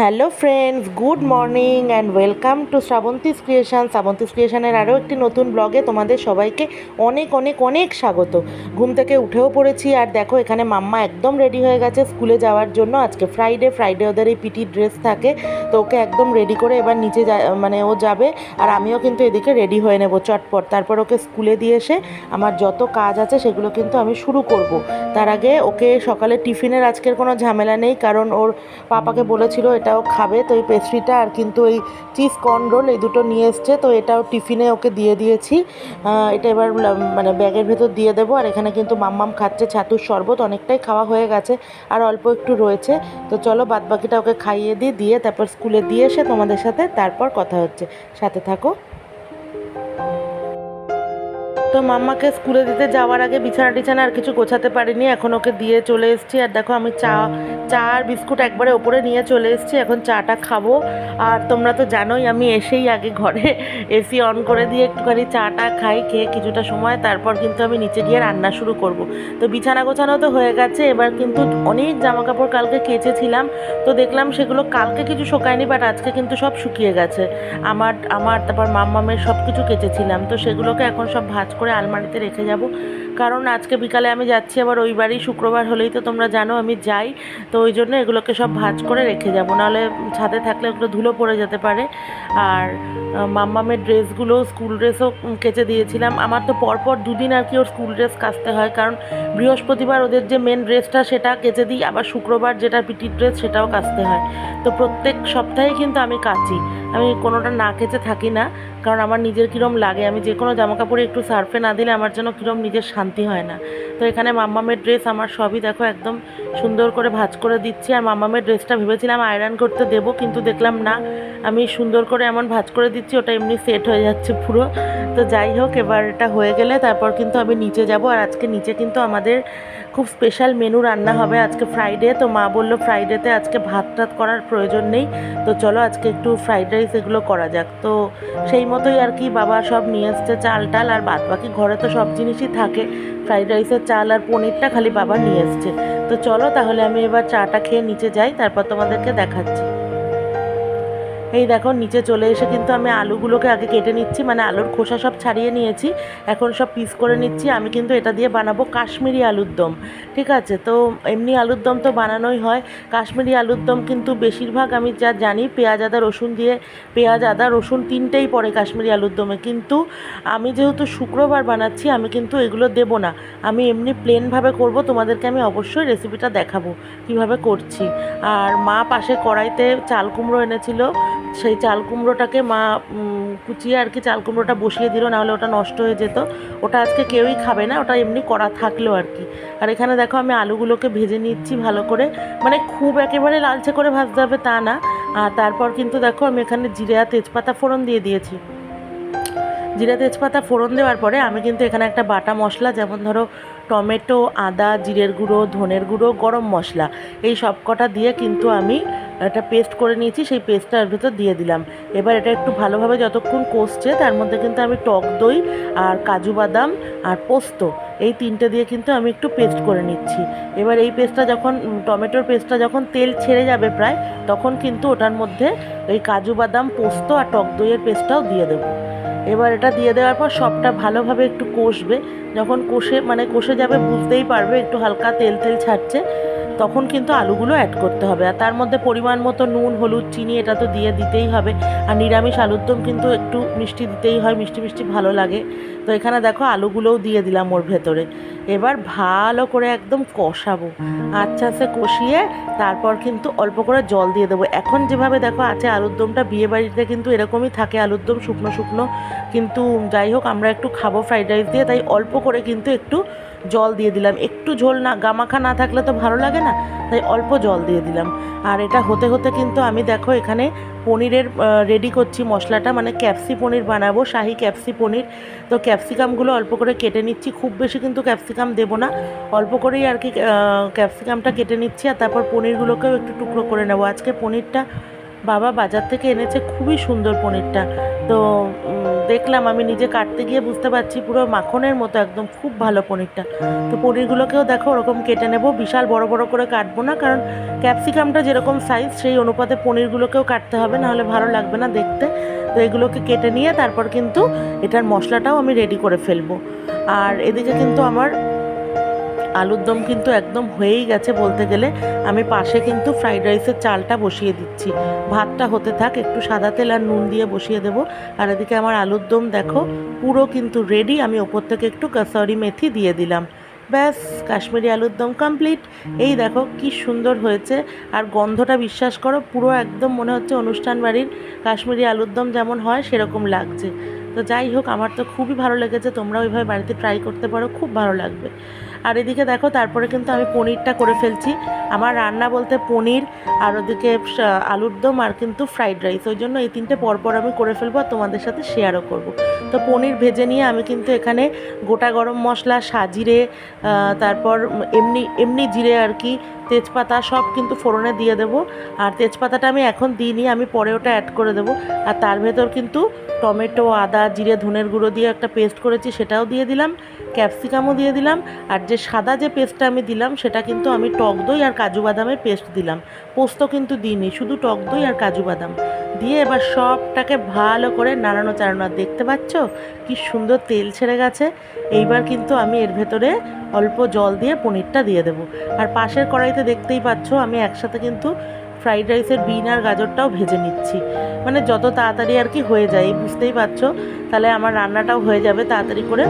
Hello friends good morning and welcome to Shrabanti's creation Srabanti's ক্রিয়েশনের আরও একটি নতুন ব্লগে তোমাদের সবাইকে অনেক অনেক অনেক স্বাগত। ঘুম থেকে উঠেও পড়েছি আর দেখো, এখানে মাম্মা একদম রেডি হয়ে গেছে স্কুলে যাওয়ার জন্য। আজকে ফ্রাইডে ফ্রাইডে ওদের এই পিটি ড্রেস থাকে, তো ওকে একদম রেডি করে এবার নিচে মানে ও যাবে আর আমিও কিন্তু এদিকে রেডি হয়ে নেব চটপট। তারপর ওকে স্কুলে দিয়ে এসে আমার যত কাজ আছে সেগুলো কিন্তু আমি শুরু করব। তার আগে ওকে সকালে টিফিনের আজকের কোনো ঝামেলা নেই, কারণ ওর পাপাকে বলেছিল এটাও খাবে। তো এই পেস্ট্রিটা আর কিন্তু এই চিজ কর্ন রোল এই দুটো নিয়ে এসছে। তো এটাও টিফিনে ওকে দিয়ে দিয়েছি। এটা এবার মানে ব্যাগের ভেতর দিয়ে দেবো। আর এখানে কিন্তু মাম্মাম খাচ্ছে ছাতুর শরবত। অনেকটাই খাওয়া হয়ে গেছে আর অল্প একটু রয়েছে। তো চলো বাদবাকিটা ওকে খাইয়ে দিই, দিয়ে তারপর স্কুলে দিয়ে এসে তোমাদের সাথে তারপর কথা হচ্ছে। সাথে থাকো। তো মাম্মাকে স্কুলে দিতে যাওয়ার আগে বিছানা টিছানা আর কিছু গোছাতে পারিনি, এখন ওকে দিয়ে চলে এসেছি। আর দেখো আমি চা চা আর বিস্কুট একবারে ওপরে নিয়ে চলে এসেছি, এখন চাটা খাব। আর তোমরা তো জানোই, আমি এসেই আগে ঘরে এসি অন করে দিয়ে একটুখানি চাটা খাই, খেয়ে কিছুটা সময়, তারপর কিন্তু আমি নিচে গিয়ে রান্না শুরু করব। তো বিছানা গোছানো তো হয়ে গেছে, এবার কিন্তু অনেক জামা কাপড় কালকে কেচেছিলাম, তো দেখলাম সেগুলো কালকে কিছু শোকায়নি বাট আজকে কিন্তু সব শুকিয়ে গেছে। আমার আমার, তারপর মাম্মামের সব কিছু কেচেছিলাম, তো সেগুলোকে এখন সব ভাঁজ করে আলমারিতে রেখে যাব। কারণ আজকে বিকালে আমি যাচ্ছি, আবার ওই বাড়ি শুক্রবার হলেই তো তোমরা জানো আমি যাই। তো ওই জন্য এগুলোকে সব ভাঁজ করে রেখে যাব। নাহলে ছাদে থাকলে ওগুলো ধুলো পড়ে যেতে পারে। আর মাম্মামের ড্রেসগুলো, স্কুল ড্রেসও কেচে দিয়েছিলাম। আমার তো পরপর দুদিন আর কি ওর স্কুল ড্রেস কাচতে হয়। কারণ বৃহস্পতিবার ওদের যে মেন ড্রেসটা সেটা কেচে দিই, আবার শুক্রবার যেটা পিটির ড্রেস সেটাও কাচতে হয়। তো প্রত্যেক সপ্তাহে কিন্তু আমি কাচি। আমি কোনোটা না কেচে থাকি না, কারণ আমার নিজের কীরম লাগে। আমি যে কোনো জামা কাপড়ে একটু সার্ফে না দিলে আমার যেন কীরম নিজের শান্তি হয় না। তো এখানে মাম্মামের ড্রেস আমার সবই দেখো একদম সুন্দর করে ভাজ করে দিচ্ছি। আর মাম্মামের ড্রেসটা ভেবেছিলাম আয়রন করতে দেবো, কিন্তু দেখলাম না। আমি সুন্দর করে এমন ভাজ করে দিচ্ছি, ওটা এমনি সেট হয়ে যাচ্ছে পুরো। তো যাই হোক, এবার এটা হয়ে গেলে তারপর কিন্তু আমি নিচে যাব। আর আজকে নিচে কিন্তু আমাদের খুব স্পেশাল মেনু রান্না হবে আজকে ফ্রাইডে তো মা বলল ফ্রাইডেতে আজকে ভাত টাত করার প্রয়োজন নেই। তো চলো আজকে একটু ফ্রাইড রাইস এগুলো করা যাক। তো সেই মতোই আর কি বাবা সব নিয়ে এসছে চাল টাল, আর বাদ বাকি ঘরে তো সব জিনিসই থাকে। ফ্রাইড রাইসের চাল আর পনিরটা খালি বাবা নিয়ে এসছে। তো চলো তাহলে আমি এবার চাটা খেয়ে নিচে যাই, তারপর তোমাদেরকে দেখাচ্ছি। এই দেখো, নিচে চলে এসে কিন্তু আমি আলুগুলোকে আগে কেটে নিচ্ছি মানে আলুর খোসা সব ছাড়িয়ে নিয়েছি। এখন সব পিস করে নিচ্ছি। আমি কিন্তু এটা দিয়ে বানাবো কাশ্মীরি আলুর দম, ঠিক আছে? তো এমনি আলুর দম তো বানানোই হয়। কাশ্মীরি আলুর দম কিন্তু বেশিরভাগ আমি যা জানি, পেঁয়াজ, আদা, রসুন দিয়ে, পেঁয়াজ, আদা, রসুন তিনটেই পড়ে কাশ্মীরি আলুর দমে। কিন্তু আমি যেহেতু শুক্রবার বানাচ্ছি, আমি কিন্তু এগুলো দেব না। আমি এমনি প্লেনভাবে করব, তোমাদেরকে আমি অবশ্যই রেসিপিটা দেখাবো কীভাবে করছি। আর মা পাশে কড়াইতে চাল কুমড়ো এনেছিল সেই চাল কুমড়োটাকে মা কুচিয়ে আর কি চাল কুমড়োটা বসিয়ে দিল, নাহলে ওটা নষ্ট হয়ে যেত। ওটা আজকে কেউই খাবে না, ওটা এমনি করা থাকল আর কি। আর এখানে দেখো আমি আলুগুলোকে ভেজে নিচ্ছি ভালো করে। মানে খুব একেবারে লালচে করে ভাজতে হবে তা না। আর তারপর কিন্তু দেখো আমি এখানে জিরে তেজপাতা ফোড়ন দিয়ে দিয়েছি। জিরা, তেজপাতা ফোড়ন দেওয়ার পরে আমি কিন্তু এখানে একটা বাটা মশলা, যেমন ধরো টমেটো, আদা, জিরের গুঁড়ো, ধনের গুঁড়ো, গরম মশলা। এই সব কটা দিয়ে কিন্তু আমি একটা পেস্ট করে নিয়েছি, সেই পেস্টটা এর ভেতর দিয়ে দিলাম। এবার এটা একটু ভালোভাবে যতক্ষণ কষছে, তার মধ্যে কিন্তু আমি টক দই আর কাজু বাদাম আর পোস্ত, এই তিনটে দিয়ে কিন্তু আমি একটু পেস্ট করে নিচ্ছি। এবার এই পেস্টটা যখন, টমেটোর পেস্টটা যখন তেল ছেড়ে যাবে প্রায়, তখন কিন্তু ওটার মধ্যে এই কাজু বাদাম, পোস্ত আর টক দইয়ের পেস্টটাও দিয়ে দেবো। এবার এটা দিয়ে দেওয়ার পর সবটা ভালোভাবে একটু কষবে। যখন কষে মানে কষে যাবে বুঝতেই পারবে, একটু হালকা তেল তেল ছাড়ছে, তখন কিন্তু আলুগুলো অ্যাড করতে হবে। আর তার মধ্যে পরিমাণ মতো নুন, হলুদ, চিনি এটা তো দিয়ে দিতেই হবে। আর নিরামিষ আলুর দম কিন্তু একটু মিষ্টি দিতেই হয়, মিষ্টি মিষ্টি ভালো লাগে। তো এখানে দেখো আলুগুলোও দিয়ে দিলাম ওর ভেতরে। এবার ভালো করে একদম কষাবো। আচ্ছা আচ্ছা কষিয়ে তারপর কিন্তু অল্প করে জল দিয়ে দেবো। এখন যেভাবে দেখো আছে আলুর দমটা বিয়ে বাড়িতে কিন্তু এরকমই থাকে আলুর দম শুকনো শুকনো। কিন্তু যাই হোক আমরা একটু খাব ফ্রাইড রাইস দিয়ে তাই অল্প করে কিন্তু একটু জল দিয়ে দিলাম। একটু ঝোল না গামাখা না থাকলে তো ভালো লাগে না তাই অল্প জল দিয়ে দিলাম। আর এটা হতে হতে কিন্তু আমি দেখো এখানে পনিরের রেডি করছি মশলাটা। মানে ক্যাপসি পনির বানাবো শাহি ক্যাপসি পনির। তো ক্যাপসিকামগুলো অল্প করে কেটে নিচ্ছি। খুব বেশি কিন্তু ক্যাপসিকাম দেবো না। অল্প করেই আর কি ক্যাপসিকামটা কেটে নিচ্ছি আর তারপর পনিরগুলোকেও একটু টুকরো করে নেব। আজকে পনিরটা বাবা বাজার থেকে এনেছে, খুবই সুন্দর পনিরটা। তো দেখলাম আমি নিজে কাটতে গিয়ে বুঝতে পারছি পুরো মাখনের মতো একদম, খুব ভালো পনিরটা। তো পনিরগুলোকেও দেখো ওরকম কেটে নেব। বিশাল বড় বড় করে কাটবো না, কারণ ক্যাপসিকামটা যেরকম সাইজ সেই অনুপাতে পনিরগুলোকেও কাটতে হবে, নাহলে ভালো লাগবে না দেখতে। তো এগুলোকে কেটে নিয়ে তারপর কিন্তু এটার মশলাটাও আমি রেডি করে ফেলব। আর এদিকে কিন্তু আমার আলুর দম কিন্তু একদম হয়েই গেছে বলতে গেলে। আমি পাশে কিন্তু ফ্রাইড রাইসের চালটা বসিয়ে দিচ্ছি। ভাতটা হতে থাক, একটু সাদা তেল আর নুন দিয়ে বসিয়ে দেবো। আর এদিকে আমার আলুর দম দেখো, পুরো কিন্তু রেডি আমি ওপর থেকে একটু কাসরি মেথি দিয়ে দিলাম। ব্যাস, কাশ্মীরি আলুর দম কমপ্লিট এই দেখো কি সুন্দর হয়েছে। আর গন্ধটা বিশ্বাস করো, পুরো একদম মনে হচ্ছে অনুষ্ঠান বাড়ির কাশ্মীরি আলুর দম যেমন হয়, সেরকম লাগছে। তো যাই হোক, আমার তো খুবই ভালো লেগেছে। তোমরা ওইভাবে বাড়িতে ট্রাই করতে পারো, খুব ভালো লাগবে। আর এদিকে দেখো, তারপরে কিন্তু আমি পনিরটা করে ফেলছি। আমার রান্না বলতে পনির আর ওদিকে আলুর দম আর কিন্তু ফ্রাইড রাইস ওই জন্য এই তিনটে পরপর আমি করে ফেলব আর তোমাদের সাথে শেয়ারও করব। তো পনির ভেজে নিয়ে আমি কিন্তু এখানে গোটা গরম মশলা, সাজিরে তারপর এমনি এমনি জিরে আর কি, তেজপাতা সব কিন্তু ফোড়নে দিয়ে দেবো। আর তেজপাতাটা আমি এখন দিইনি, আমি পরে ওটা অ্যাড করে দেবো। আর তার ভেতর কিন্তু টমেটো, আদা জিরে ধনের গুঁড়ো দিয়ে একটা পেস্ট করেছি, সেটাও দিয়ে দিলাম, ক্যাপসিকামও দিয়ে দিলাম, আর যে সাদা যে পেস্টটা আমি দিলাম, সেটা কিন্তু আমি টক দই আর কাজু বাদামের পেস্ট দিলাম। পোস্ত কিন্তু দিইনি, শুধু টক দই আর কাজু বাদাম। দিয়ে এবার সবটাকে ভালো করে নাড়ানো চাড়ানো দেখতে পাচ্ছ কি সুন্দর তেল ছেড়ে গেছে। এইবার কিন্তু আমি এর ভেতরে অল্প জল দিয়ে পনিরটা দিয়ে দেবো। আর পাশের কড়াইতে দেখতেই পাচ্ছ, আমি একসাথে কিন্তু ফ্রাইড রাইসের বিন আর গাজরটাও ভেজে নিচ্ছি। মানে যত তাড়াতাড়ি আর কি হয়ে যায়, বুঝতেই পারছ? তাহলে আমার রান্নাটাও হয়ে যাবে তাড়াতাড়ি করে।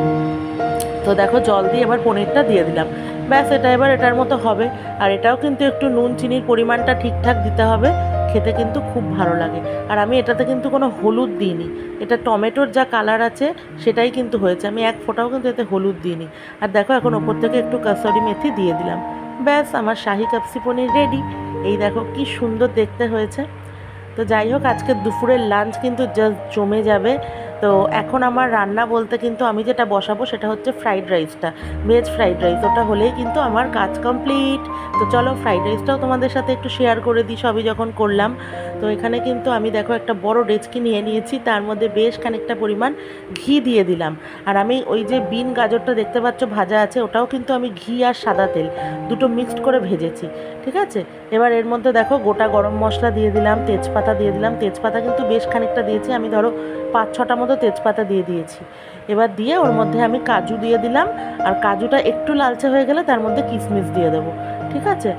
তো দেখো, জল দিয়ে এবার পনিরটা দিয়ে দিলাম। ব্যাস, এটা এবার এটার মতো হবে। আর এটাও কিন্তু একটু নুন, চিনির পরিমাণটা ঠিকঠাক দিতে হবে। খেতে কিন্তু খুব ভালো লাগে। আর আমি এটাতে কিন্তু কোনো হলুদ দিইনি। এটা টমেটোর যা কালার আছে, সেটাই কিন্তু হয়েছে। আমি এক ফোঁটাও কিন্তু এতে হলুদ দিইনি। আর দেখো, এখন ওপর থেকে একটু কাসরি মেথি দিয়ে দিলাম। ব্যাস, আমার শাহি কাপসি পনির রেডি এই দেখো কি সুন্দর দেখতে হয়েছে। তো যাই হোক, আজকে দুপুরের লাঞ্চ কিন্তু জাস্ট জমে যাবে। তো এখন আমার রান্না বলতে কিন্তু আমি যেটা বসাবো সেটা হচ্ছে ফ্রাইড রাইসটা ভেজ ফ্রাইড রাইস ওটা হলেই কিন্তু আমার কাজ কমপ্লিট তো চলো ফ্রাইড রাইসটাও তোমাদের সাথে একটু শেয়ার করে দিই, সবই যখন করলাম। তো এখানে কিন্তু আমি দেখো একটা বড় ডেচকি নিয়ে নিয়েছি, তার মধ্যে বেশ খানিকটা পরিমাণ ঘি দিয়ে দিলাম। আর আমি ওই যে বিন গাজরটা দেখতে পাচ্ছ ভাজা আছে, ওটাও কিন্তু আমি ঘি আর সাদা তেল, দুটো মিক্সড করে ভেজেছি, ঠিক আছে? এবার এর মধ্যে দেখো গোটা গরম মশলা দিয়ে দিলাম, তেজপাতা দিয়ে দিলাম, তেজপাতা কিন্তু বেশ খানিকটা দিয়েছি, আমি ধরো পাঁচ ছটা মতো তেজপাতা দিয়ে দিয়েছি। এবার দিয়ে ওর মধ্যে আমি কাজু দিয়ে দিলাম, আর কাজুটা একটু লালচে হয়ে গেলে তার মধ্যে কিশমিশ দিয়ে দেবো। ঠিক আছে?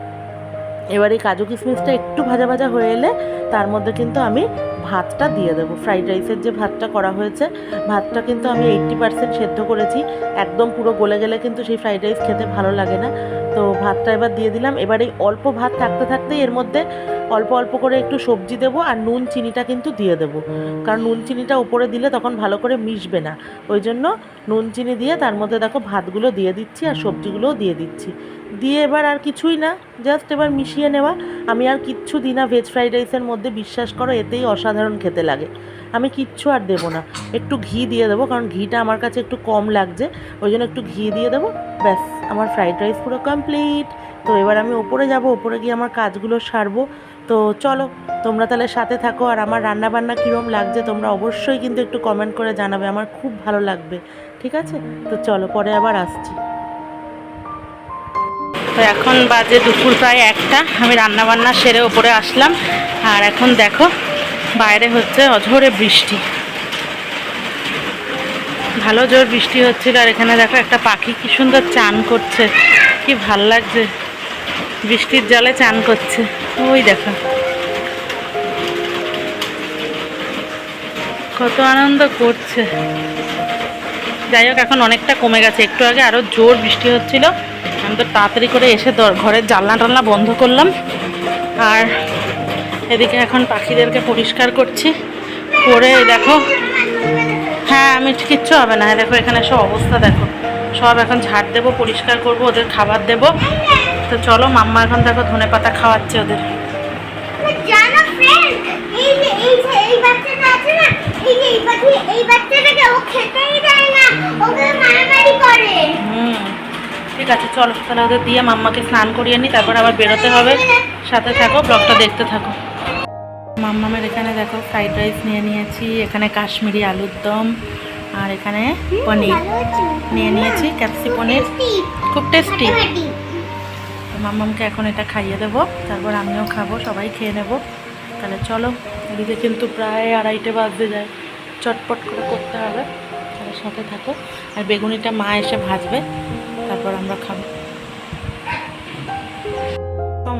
এবার এই কাজু কিশমিশটা একটু ভাজা ভাজা হয়ে এলে তার মধ্যে কিন্তু আমি ভাতটা দিয়ে দেবো। ফ্রাইড রাইসের যে ভাতটা করা হয়েছে, ভাতটা কিন্তু আমি এইট্টি পার্সেন্ট সেদ্ধ করেছি। একদম পুরো গলে গেলে কিন্তু সেই ফ্রাইড রাইস খেতে ভালো লাগে না। তো ভাতটা এবার দিয়ে দিলাম। এবার এই অল্প ভাত থাকতে থাকতে এর মধ্যে অল্প অল্প করে একটু সবজি দেবো আর নুন চিনিটা কিন্তু দিয়ে দেবো। কারণ নুন চিনিটা উপরে দিলে তখন ভালো করে মিশবে না। ওই জন্য নুন চিনি দিয়ে তার মধ্যে দেখো ভাতগুলো দিয়ে দিচ্ছি আর সবজিগুলোও দিয়ে দিচ্ছি। দিয়ে এবার আর কিছুই না, জাস্ট এবার মিশিয়ে নেওয়া। আমি আর কিচ্ছু দিই না ভেজ ফ্রাইড রাইসের মধ্যে বিশ্বাস করো, এতেই অসাধারণ খেতে লাগে। আমি কিচ্ছু আর দেবো না। একটু ঘি দিয়ে দেবো, কারণ ঘিটা আমার কাছে একটু কম লাগছে। ওই জন্য একটু ঘি দিয়ে দেবো। ব্যাস, আমার ফ্রাইড রাইস পুরো কমপ্লিট তো এবার আমি ওপরে যাব, ওপরে গিয়ে আমার কাজগুলো সারবো। তো চলো, তোমরা তাহলে সাথে থাকো। আর আমার রান্না বান্না কীরকম লাগছে তোমরা অবশ্যই কিন্তু একটু কমেন্ট করে জানাবে। আমার খুব ভালো লাগবে। ঠিক আছে? তো চলো, পরে আবার আসছি। তো এখন বাজে দুপুর প্রায় একটা। আমি রান্নাবান্না সেরে ওপরে আসলাম। আর এখন দেখো বাইরে হচ্ছে অঝরে বৃষ্টি। ভালো জোর বৃষ্টি হচ্ছিল আর এখানে দেখো একটা পাখি কি সুন্দর চান করছে, কি ভালো লাগছে। বৃষ্টির জলে চান করছে। ওই দেখো। কত আনন্দ করছে। যাই হোক, এখন অনেকটা কমে গেছে। একটু আগে আরও জোর বৃষ্টি হচ্ছিল। আমি তো তাড়াতাড়ি করে এসে ঘরের জানলা টালনা বন্ধ করলাম। আর এদিকে এখন পাখিদেরকে পরিষ্কার করছি। করে দেখো। হ্যাঁ আমি কিচ্ছু হবে না। দেখো এখানে সব অবস্থা দেখো। সব এখন ঝাড় দেবো পরিষ্কার করব ওদের খাবার দেবো। তো চলো মাম্মা এখন দেখো ধনে পাতা খাওয়াচ্ছে ওদের। না না ঠিক আছে চলো। তাহলে ওদের দিয়ে মাম্মাকে স্নান করিয়ে নিই তারপর আবার বেরোতে হবে। সাথে থাকো ব্লগটা দেখতে থাকো। মাম্মামের এখানে দেখো ফ্রাইড রাইস নিয়ে নিয়েছি এখানে কাশ্মীরি আলুর দম আর এখানে পনির। নিয়ে নিয়েছি ক্যাপসি পনির। খুব টেস্টি মাম্মামকে এখন এটা খাইয়ে দেবো তারপর আমিও খাব সবাই খেয়ে নেব। তাহলে চলো এদিকে কিন্তু প্রায় আড়াইটে বাজতে যায়। চটপট করে করতে হবে তাহলে সাথে থাকো। আর বেগুনিটা মা এসে ভাজবে তারপর আমরা খাব।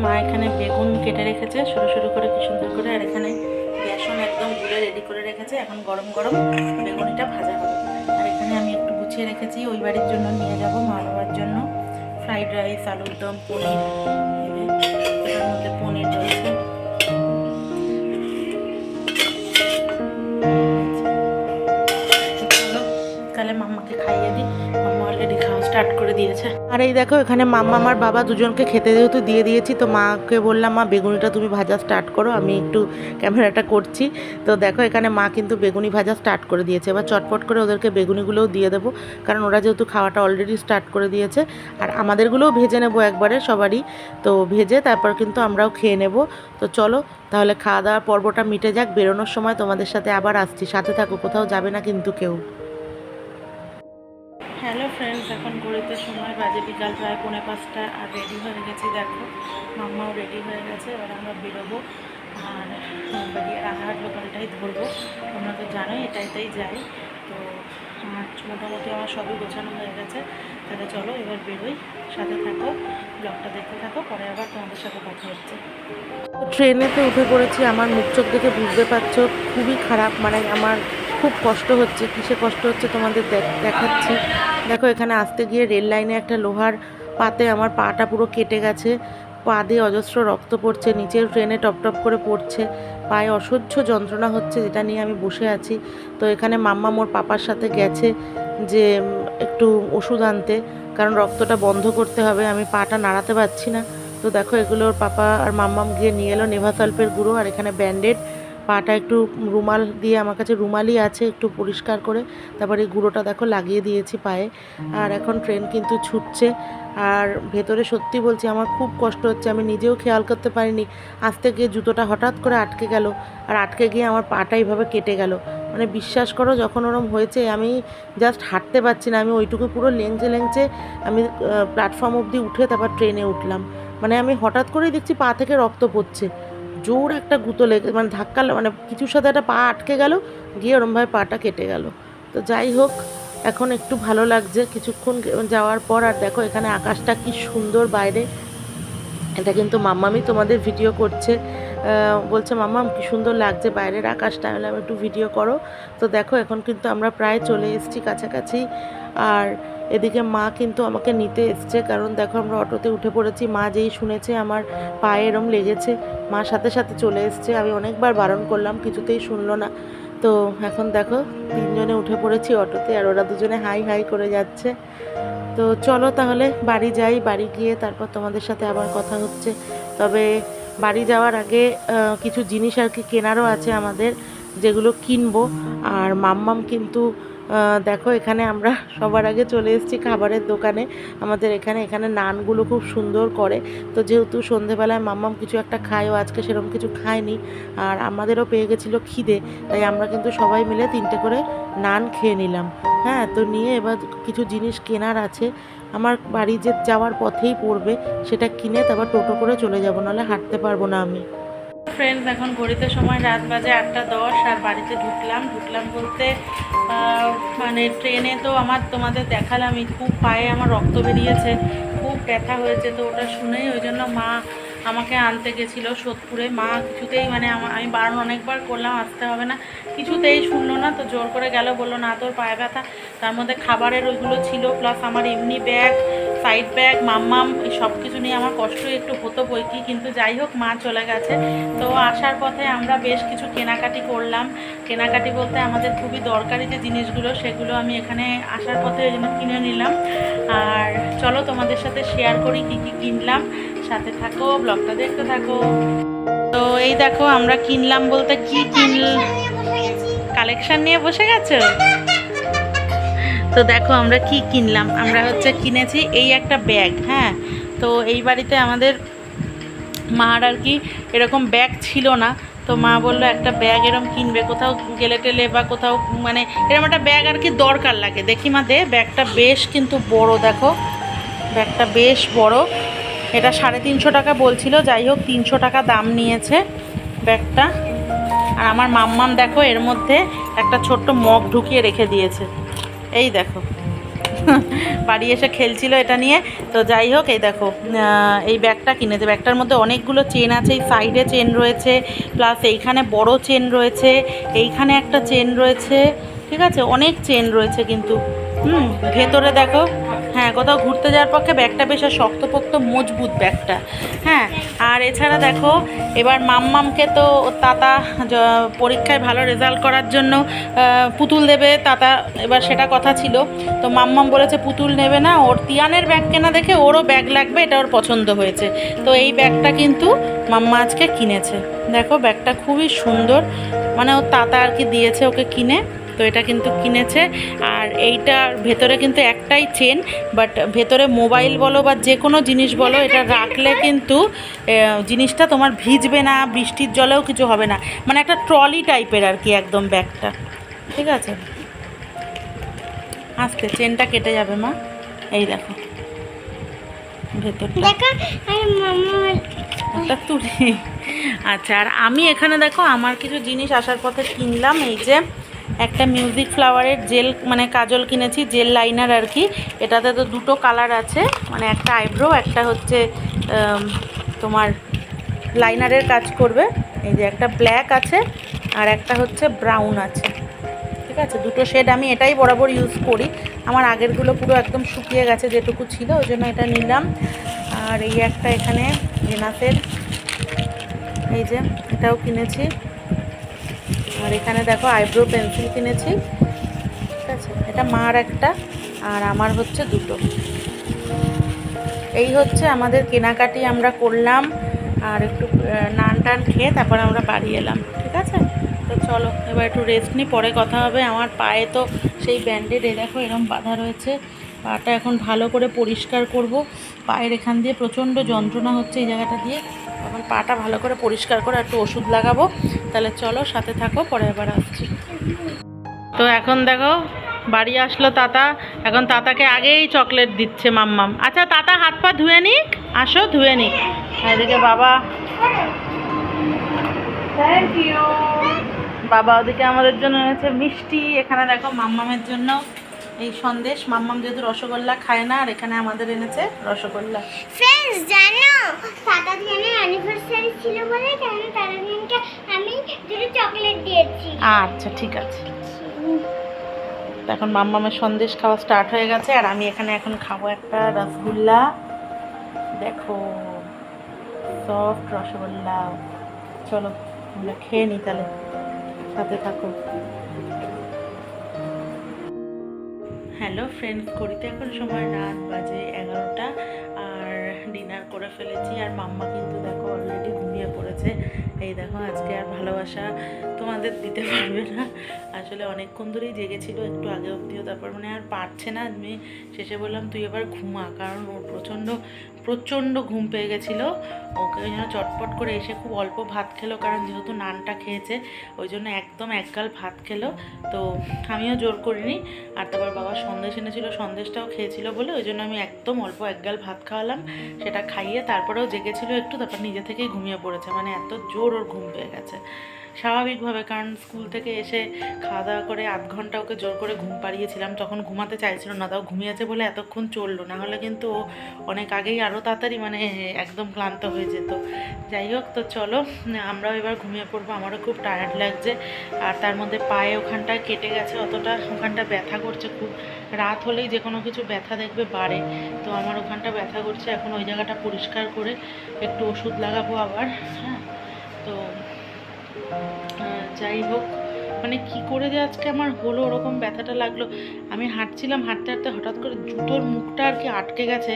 মা এখানে বেগুন কেটে রেখেছে, সরু সরু করে কি সুন্দর করে। আর এখানে বেসন একদম গুলে রেডি করে রেখেছে, এখন গরম গরম বেগুনিটা ভাজা হবে। আর এখানে আমি একটু গুছিয়ে রেখেছি, ওই বাড়ির জন্য নিয়ে যাব মা বাবার জন্য। ফ্রাইড রাইস, আলুর দম, পনির এর মধ্যে পনির রয়েছে। স্টার্ট করে দিয়েছে। আর এই দেখো, এখানে মাম্মা আমার বাবা দুজনকে খেতে যেহেতু দিয়ে দিয়েছি, তো মাকে বললাম, মা, বেগুনিটা তুমি ভাজা স্টার্ট করো, আমি একটু ক্যামেরাটা করছি। তো দেখো, এখানে মা কিন্তু বেগুনি ভাজা স্টার্ট করে দিয়েছে। এবার চটপট করে ওদেরকে বেগুনিগুলোও দিয়ে দেবো, কারণ ওরা যেহেতু খাওয়াটা অলরেডি স্টার্ট করে দিয়েছে। আর আমাদেরগুলোও ভেজে নেব একবারে, সবারই। তো ভেজে তারপর কিন্তু আমরাও খেয়ে নেব। তো চলো, তাহলে খাওয়া দাওয়ার পর্বটা মিটে যাক, বেরোনোর সময় তোমাদের সাথে আবার আসছি। সাথে থাকো, কোথাও যাবে না কিন্তু কেউ। হ্যালো ফ্রেন্ডস এখন বাজে বিকাল প্রায় পৌনে পাঁচটা, আর রেডি হয়ে গেছি, দেখো, মাম্মাও রেডি হয়ে গেছে, এবার আমরা বেরোবো, আর রানাঘাট লোকালটাই ধরবো, তোমরা তো জানোই এটাইতেই যাই, তো মোটামুটি আমার সবই গোছানো হয়ে গেছে, তাহলে চলো এবার বেরোই, সাথে থাকো ব্লগটা দেখতে থাকো, পরে আবার তোমাদের সাথে কথা হচ্ছে। ট্রেনেতে উঠে পড়েছি, আমার মুখ চোখ দেখে বুঝতে পারছ, খুবই খারাপ মানে আমার খুব কষ্ট হচ্ছে, কিসে কষ্ট হচ্ছে তোমাদের দেখ- দেখাচ্ছি। দেখো, এখানে আসতে গিয়ে রেল লাইনে একটা লোহার পাতে আমার পাটা পুরো কেটে গেছে। পা দিয়ে অজস্র রক্ত পড়ছে, নিচের ট্রেনে টপ টপ করে পড়ছে। পায়ে অসহ্য যন্ত্রণা হচ্ছে, যেটা নিয়ে আমি বসে আছি। তো এখানে মাম্মা মোর পাপার সাথে গেছে যে, একটু ওষুধ আনতে, কারণ রক্তটা বন্ধ করতে হবে, আমি পাটা নাড়াতে পারছি না। তো দেখো, এগুলো ওর পাপা আর মাম্মাম গিয়ে নিয়ে এলো নেভাসল্পের গুঁড়ো, আর এখানে ব্যান্ডেড পাটা একটু রুমাল দিয়ে, আমার কাছে রুমালই আছে একটু পরিষ্কার করে। তারপরে এই গুঁড়োটা দেখো লাগিয়ে দিয়েছি পায়ে। আর এখন ট্রেন কিন্তু ছুটছে। আর ভেতরে সত্যি বলছি, আমার খুব কষ্ট হচ্ছে। আমি নিজেও খেয়াল করতে পারিনি। আসতে গিয়ে জুতোটা হঠাৎ করে আটকে গেল। আর আটকে গিয়ে আমার পাটা এইভাবে কেটে গেল। মানে বিশ্বাস করো, যখন ওরম হয়েছে, আমি জাস্ট হাঁটতে পারছি না। আমি ওইটুকু পুরো লেংচে লেংচে আমি প্ল্যাটফর্ম অবধি উঠে তারপর ট্রেনে উঠলাম। মানে আমি হঠাৎ করেই দেখছি পা থেকে রক্ত পড়ছে। জোর একটা গুঁতো লেগে মানে ধাক্কা মানে কিছুর সাথে একটা পা আটকে গেল, গিয়ে ওরমভাবে পাটা কেটে গেল। তো যাই হোক, এখন একটু ভালো লাগছে। কিছুক্ষণ যাওয়ার পর আর দেখো এখানে আকাশটা কি সুন্দর বাইরে। এটা কিন্তু মাম্মামি তোমাদের ভিডিও করছে। বলছে, মাম্মাম, কি সুন্দর লাগছে বাইরের আকাশটা। আমি একটু ভিডিও করো। তো দেখো, এখন কিন্তু আমরা প্রায় চলে এসেছি কাছাকাছি। আর এদিকে মা কিন্তু আমাকে নিতে এসছে, কারণ দেখো আমরা অটোতে উঠে পড়েছি। মা যেই শুনেছে আমার পায়ে এরম লেগেছে মা সাথে সাথে চলে এসছে। আমি অনেকবার বারণ করলাম, কিছুতেই শুনলো না। তো এখন দেখো, তিনজনে উঠে পড়েছি অটোতে আর ওরা দুজনে হাই হাই করে যাচ্ছে। তো চলো তাহলে, বাড়ি যাই, বাড়ি গিয়ে তারপর তোমাদের সাথে আবার কথা হচ্ছে। তবে বাড়ি যাওয়ার আগে কিছু জিনিস আর কি কেনারও আছে আমাদের, যেগুলো কিনবো। আর মাম্মাম কিন্তু দেখো, এখানে আমরা সবার আগে চলে এসেছি খাবারের দোকানে। আমাদের এখানে এখানে নানগুলো খুব সুন্দর করে। তো যেহেতু সন্ধেবেলায় মাম্মাম কিছু একটা খায়ও, আজকে সেরকম কিছু খায়নি। আর আমাদেরও পেয়ে গেছিল খিদে, তাই আমরা কিন্তু সবাই মিলে তিনটে করে নান খেয়ে নিলাম। হ্যাঁ তো নিয়ে এবার কিছু জিনিস কেনার আছে। আমার বাড়ি যে যাওয়ার পথেই পড়বে, সেটা কিনে তারপর টোটো করে চলে যাব, নাহলে হাঁটতে পারব না আমি। ফ্রেন্ডস এখন ঘড়িতে সময় রাত বাজে আটটা দশ আর বাড়িতে ঢুকলাম। ঢুকলাম বলতে মানে ট্রেনে তো আমার তোমাদের দেখালামই খুব পায়ে আমার রক্ত বেরিয়েছে, খুব ব্যথা হয়েছে তো ওটা শুনেই ওই জন্য মা আমাকে আনতে গেছিল সোদপুরে। মা কিছুতেই মানে আমি বারণ অনেকবার করলাম, আসতে হবে না। কিছুতেই শুনলো না তো জোর করে গেল, বলল, না তোর পায়ে ব্যথা। তার মধ্যে খাবারের ওইগুলো ছিল প্লাস আমার এমনি ব্যাগ সাইড ব্যাগ মাম্মাম এই সব কিছু নিয়ে আমার কষ্টই একটু হতো বই কি কিন্তু যাই হোক মা চলে গেছে। তো আসার পথে আমরা বেশ কিছু কেনাকাটি করলাম। কেনাকাটি বলতে আমাদের খুবই দরকারি যে জিনিসগুলো সেগুলো আমি এখানে আসার পথে ওই জন্য কিনে নিলাম। আর চলো তোমাদের সাথে শেয়ার করি কি কি কিনলাম। সাথে থাকো ব্লগটা দেখতে থাকো। তো এই দেখো আমরা কিনলাম বলতে কি কিনলাম কালেকশন নিয়ে বসে গেছো? তো দেখো আমরা কি কিনলাম? আমরা হচ্ছে কিনেছি এই একটা ব্যাগ হ্যাঁ? তো এই বাড়িতে আমাদের মার আর কি এরকম ব্যাগ ছিল না। তো মা বলল, একটা ব্যাগ এরম কিনবে, কোথাও গেলে টেলে বা কোথাও মানে এরকম একটা ব্যাগ আর কি দরকার লাগে। দেখি মা, দে ব্যাগটা বেশ কিন্তু বড়, দেখো। ব্যাগটা বেশ বড়। এটা সাড়ে তিনশো টাকা বলছিল, যাই হোক তিনশো টাকা দাম নিয়েছে ব্যাগটা আর আমার মাম্মাম দেখো এর মধ্যে একটা ছোট্ট মগ ঢুকিয়ে রেখে দিয়েছে। এই দেখো। বাড়ি এসে খেলছিল এটা নিয়ে। তো যাই হোক, এই দেখো এই ব্যাগটা কিনেছে। ব্যাগটার মধ্যে অনেকগুলো চেন আছে, এই সাইডে চেন রয়েছে প্লাস এইখানে বড় চেন রয়েছে, এইখানে একটা চেন রয়েছে, ঠিক আছে? অনেক চেন রয়েছে কিন্তু। হুম, ভেতরে দেখো হ্যাঁ কোথাও ঘুরতে যাওয়ার পক্ষে ব্যাগটা বেশ শক্তপোক্ত, মজবুত ব্যাগটা। হ্যাঁ আর এছাড়া দেখো, এবার মাম্মামকে তো তাতা পরীক্ষায় ভালো রেজাল্ট করার জন্য পুতুল দেবে, তাতা এবার সেটা কথা ছিল। তো মাম্মাম বলেছে, পুতুল নেবে না, ওর তিয়ানের ব্যাগ কেনা দেখে ওরও ব্যাগ লাগবে, এটা ওর পছন্দ হয়েছে। তো এই ব্যাগটা কিন্তু মাম্মা আজকে কিনেছে। দেখো, ব্যাগটা খুবই সুন্দর মানে ওর তাতা আর কি দিয়েছে ওকে কিনে। তো এটা কিন্তু কিনেছে। আর এইটার ভেতরে কিন্তু একটাই চেন বাট ভেতরে মোবাইল বলো বা যে কোনো জিনিস বলো এটা রাখলে কিন্তু জিনিসটা তোমার ভিজবে না বৃষ্টির জলেও কিছু হবে না। মানে একটা ট্রলি টাইপের আর কি একদম ব্যাগটা। ঠিক আছে? আস্তে চেনটা কেটে যাবে মা। এই দেখো। ভেতরটা। একটা তুলি। আচ্ছা আর আমি এখানে দেখো আমার কিছু জিনিস আসার পথে কিনলাম এই যে একটা মিউজিক ফ্লাওয়ারের জেল মানে কাজল কিনেছি, জেল লাইনার আর কি। এটাতে তো দুটো কালার আছে মানে একটা আইব্রো, একটা হচ্ছে তোমার লাইনারের কাজ করবে। এই যে একটা ব্ল্যাক আছে আর একটা হচ্ছে ব্রাউন আছে। ঠিক আছে? দুটো শেড আমি এটাই বরাবর ইউজ করি। আমার আগেরগুলো পুরো একদম শুকিয়ে গেছে যেটুকু ছিল, ওই জন্য এটা নিলাম। আর এই একটা এখানে ভেনাসের এই যে এটাও কিনেছি। আর এখানে দেখো আইব্রো পেন্সিল কিনেছি। ঠিক আছে? এটা মার একটা, আর আমার হচ্ছে দুটো। এই হচ্ছে আমাদের কেনাকাটি আমরা করলাম, আর একটু নান টান খেয়ে তারপর আমরা বাড়ি এলাম। ঠিক আছে? তো চলো, এবার একটু রেস্ট নিই, পরে কথা হবে। আমার পায়ে তো সেই ব্যান্ডেড এ দেখো এরকম বাঁধা রয়েছে। পাটা এখন ভালো করে পরিষ্কার করব। পায়ের এখান দিয়ে প্রচণ্ড যন্ত্রণা হচ্ছে এই জায়গাটা দিয়ে। এখন পাটা ভালো করে পরিষ্কার করে একটু ওষুধ লাগাবো। তাহলে চলো সাথে থাকো পরে আবার আসছি। তো এখন দেখো বাড়ি আসলো তাতা। এখন তাতাকে আগেই চকলেট দিচ্ছে মাম্মাম। আচ্ছা তাতা হাত পা ধুয়ে নিক আসো ধুয়ে নিক। এদিকে বাবা। থ্যাংক ইউ বাবা ওদিকে আমাদের জন্য এনেছে মিষ্টি। এখানে দেখো মাম্মামের জন্য এই সন্দেশ। মাম্মাম যেহেতু রসগোল্লা খায় না আর এখানে আমাদের এনেছে রসগোল্লা। জানো সাদা দিনের অ্যানিভার্সারি ছিল বলে কেন তারা দিনকে আমি দুটো চকলেট দিয়েছি। আচ্ছা ঠিক আছে। এখন মাম্মামের সন্দেশ খাওয়া স্টার্ট হয়ে গেছে, আর আমি এখানে এখন খাব একটা রসগোল্লা। দেখো সফট রসগোল্লা। চলো, আমরা খেয়ে নিই তাহলে। সাথে থাকো। হ্যালো ফ্রেন্ডস ঘড়িতে এখন সময় রাত বাজে এগারোটা। করে ফেলেছি আর মাম্মা কিন্তু দেখো অলরেডি ঘুমিয়ে পড়েছে। এই দেখো, আজকে আর ভালোবাসা তোমাদের দিতে পারবে না। আসলে অনেকক্ষণ ধরেই জেগেছিল, একটু আগে অবধিও, তারপর মানে আর পারছে না আমি শেষে বললাম, তুই এবার ঘুমা। কারণ ওর প্রচণ্ড প্রচণ্ড ঘুম পেয়ে গেছিল। ওকে জন্য চটপট করে এসে খুব অল্প ভাত খেলো, কারণ যেহেতু নানটা খেয়েছে, ওই জন্য একদম একগাল ভাত খেলো। তো আমিও জোর করিনি। আর তারপর বাবা সন্দেশ এনেছিল, সন্দেশটাও খেয়েছিল বলে, ওই জন্য আমি একদম অল্প একগাল ভাত খাওয়ালাম, সেটা খাইয়ে তারপরেও জেগেছিল একটু, তারপর নিজে থেকেই ঘুমিয়ে পড়েছে মানে এত জোর ওর ঘুম পেয়ে গেছে। স্বাভাবিকভাবে, কারণ স্কুল থেকে এসে খাওয়া দাওয়া করে আধ ঘণ্টা ওকে জোর করে ঘুম পাড়িয়েছিলাম। তখন ঘুমাতে চাইছিল না, তাও ঘুমিয়েছে বলে এতক্ষণ চলল। না হলে কিন্তু ও অনেক আগেই আরও তাড়াতাড়ি মানে একদম ক্লান্ত হয়ে যেত। যাই হোক, তো চলো, আমরাও এবার ঘুমিয়ে পড়ব। আমারও খুব টায়ার্ড লাগছে। আর তার মধ্যে পায়ে ওখানটায় কেটে গেছে অতটা। ওখানটা ব্যথা করছে খুব। রাত হলেই যে কোনো কিছু ব্যথা দেখবে বাড়ে। তো আমার ওখানটা ব্যথা করছে। এখন ওই জায়গাটা পরিষ্কার করে একটু ওষুধ লাগাবো আবার হ্যাঁ। তো যাই হোক মানে কি করে যে আজকে আমার হলো, ওরকম ব্যথাটা লাগল। আমি হাঁটছিলাম, হাঁটতে হাঁটতে হঠাৎ করে জুতোর মুখটা আর কি আটকে গেছে।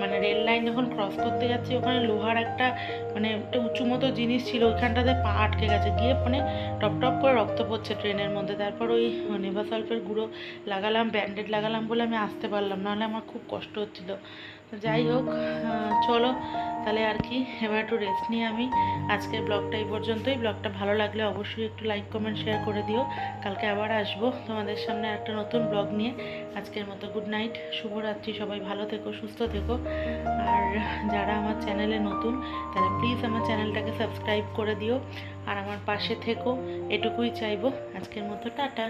মানে রেল লাইন যখন ক্রস করতে যাচ্ছি, ওখানে লোহার একটা মানে একটা উঁচু মতো জিনিস ছিল, ওইখানটাতে পা আটকে গেছে। গিয়ে মানে টপ টপ করে রক্ত পড়ছে ট্রেনের মধ্যে। তারপর ওই নেভাসাল্পের গুঁড়ো লাগালাম, ব্যান্ডেড লাগালাম বলে আমি আসতে পারলাম। নাহলে আমার খুব কষ্ট হচ্ছিল। যাই হোক চলো, তাহলে আর কি, এবার একটু রেস্ট নিয়ে আমি আজকের ব্লগটা এই পর্যন্তই। ব্লগটা ভালো লাগলে অবশ্যই একটু লাইক কমেন্ট শেয়ার করে দিও। কালকে আবার আসব তোমাদের সামনে একটা নতুন ব্লগ নিয়ে। আজকের মতো গুড নাইট শুভরাত্রি, সবাই ভালো থেকো, সুস্থ থেকো। আর যারা আমার চ্যানেলে নতুন তারা প্লিজ আমার চ্যানেলটাকে সাবস্ক্রাইব করে দিও। আর আমার পাশে থেকো, এটুকুই চাইব। আজকের মতো, টাটা।